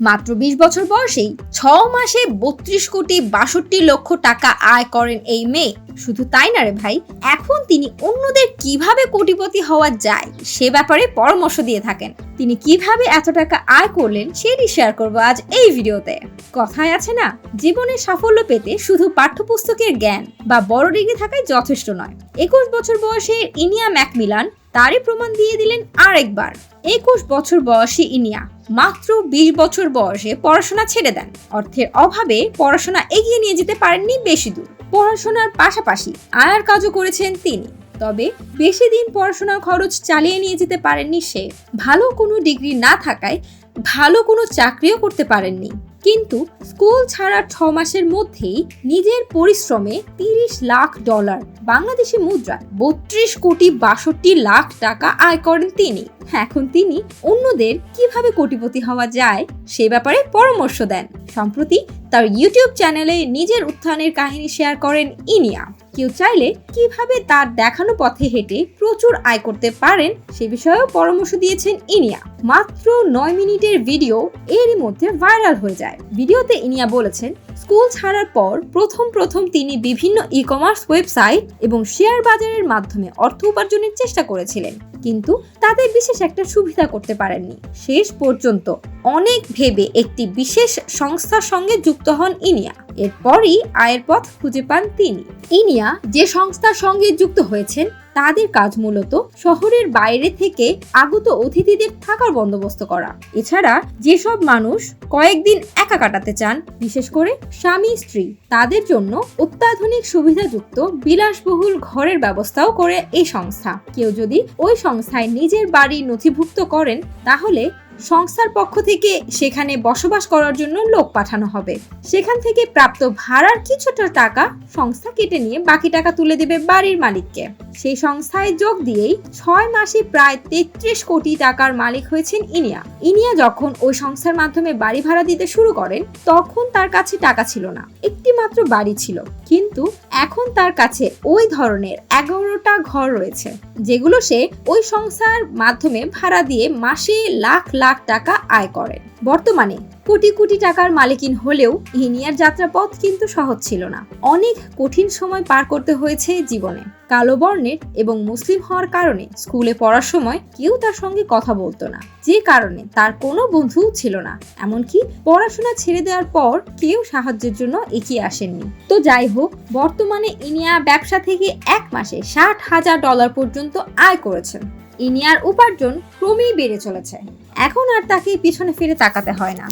মাত্র বিশ বছর বয়সেই ছ মাসে বত্রিশ কোটি বাষট্টি লক্ষ টাকা আয় করেন এই মেয়ে। শুধু তাই না রে ভাই, এখন তিনি অন্যদের কীভাবে কোটিপতি হওয়া যায় সে ব্যাপারে পরামর্শ দিয়ে থাকেন। তিনি কীভাবে এত টাকা আয় করলেন সেটি শেয়ার করব আজ এই ভিডিওতে। কথায় আছে না জীবনে সাফল্য পেতে শুধু পাঠ্যপুস্তকের জ্ঞান বা বড় ডিগ্রি থাকাই যথেষ্ট নয়। একুশ বছর বয়সের ইনিয়া ম্যাকমিলান তারই প্রমাণ দিয়ে দিলেন আরেকবার। একুশ বছর বয়সী ইনিয়া। মাত্র বিশ বছর বয়সে পড়াশোনা ছেড়ে দেন। অর্থের অভাবে পড়াশোনা এগিয়ে নিয়ে যেতে পারেননি বেশি দূর। পড়াশোনার পাশাপাশি আয়ার কাজও করেছেন তিনি। তবে বেশি দিন পড়াশোনার খরচ চালিয়ে নিয়ে যেতে পারেননি সে। ভালো কোনো ডিগ্রি না থাকায় ভালো কোনো চাকরিও করতে পারেননি। কিন্তু স্কুল ছাড়ার ছ মাসের মধ্যেই নিজের পরিশ্রমে তিরিশ লাখ ডলার বাংলাদেশি মুদ্রা বত্রিশ কোটি বাষট্টি লাখ টাকা আয় করেন তিনি। এখন তিনি অন্যদের কীভাবে কোটিপতি হওয়া যায় সে ব্যাপারে পরামর্শ দেন। সম্প্রতি তার ইউটিউব চ্যানেলে নিজের উত্থানের কাহিনী শেয়ার করেন ইনিয়া। কেউ চাইলে কীভাবে তার দেখানো পথে হেঁটে প্রচুর আয় করতে পারেন সে বিষয়েও পরামর্শ দিয়েছেন ইনিয়া। মাত্র নয় মিনিটের ভিডিও এরই মধ্যে ভাইরাল হয়ে যায়। ভিডিওতে ইনিয়া বলেছেন, স্কুল ছাড়ার পর প্রথম প্রথম তিনি বিভিন্ন ই কমার্স ওয়েবসাইট এবং শেয়ার বাজারের মাধ্যমে অর্থ উপার্জনের চেষ্টা করেছিলেন। কিন্তু তাদের বিশেষ একটা সুবিধা করতে পারেননি। শেষ পর্যন্ত অনেক ভেবে একটি বিশেষ সংস্থার সঙ্গে যুক্ত হন ইনিয়া। এরপরই আয়ের পথ খুঁজে পান তিনি। ইনিয়া যে সংস্থার সঙ্গে যুক্ত হয়েছেন, তাদের কাজ মূলত শহরের বাইরে থেকে আগত অতিথিদের থাকার বন্দোবস্ত করা। এছাড়া যেসব মানুষ কয়েকদিন একা কাটাতে চান, বিশেষ করে স্বামী, স্ত্রী, তাদের জন্য অত্যাধুনিক সুবিধাযুক্ত বিলাসবহুল ঘরের ব্যবস্থাও করে এই সংস্থা। কেউ যদি ওই সংস্থায় নিজের বাড়ি নথিভুক্ত করেন, তাহলে সংস্থার পক্ষ থেকে সেখানে বসবাস করার জন্য লোক পাঠানো হবে। সেখান থেকে প্রাপ্ত ভাড়ার কিছুটা টাকা সংস্থা কেটে নিয়ে বাকি টাকা তুলে দেবে বাড়ির মালিককে। সেই সংস্থায় যোগ দিয়েই ছয় মাসে প্রায় তেত্রিশ কোটি টাকার মালিক হয়েছেন ইনিয়া। ইনিয়া যখন ওই সংস্থার মাধ্যমে বাড়ি ভাড়া দিতে শুরু করেন, তখন তার কাছে টাকা ছিল না। একটি মাত্র বাড়ি ছিল। কিন্তু এখন তার কাছে ওই ধরনের এগারোটা ঘর রয়েছে, যেগুলো সে ওই সংস্থার মাধ্যমে ভাড়া দিয়ে মাসে লাখ লাখ টাকা আয় করেন বর্তমানে কোটি কোটি টাকার মালিকিন হলেও হিনিয়ার যাত্রাপথ কিন্তু সহজ ছিল না। অনেক কঠিন সময় পার করতে হয়েছে জীবনে। কালো বর্ণের এবং মুসলিম হওয়ার কারণে স্কুলে পড়ার সময় কেউ তার সঙ্গে কথা বলতো না। যে কারণে তার কোনো বন্ধু ছিল না। এমনকি পড়াশোনা ছেড়ে দেওয়ার পর কেউ সাহায্যের জন্য এগিয়ে আসেননি। তো যাই হোক, বর্তমানে ইনিয়া ব্যবসা থেকে এক মাসে ষাট হাজার ডলার পর্যন্ত আয় করেছেন। ইনিয়ার উপার্জন ক্রমেই বেড়ে চলেছে। এখন আর তাকে পিছনে ফিরে তাকাতে হয় না।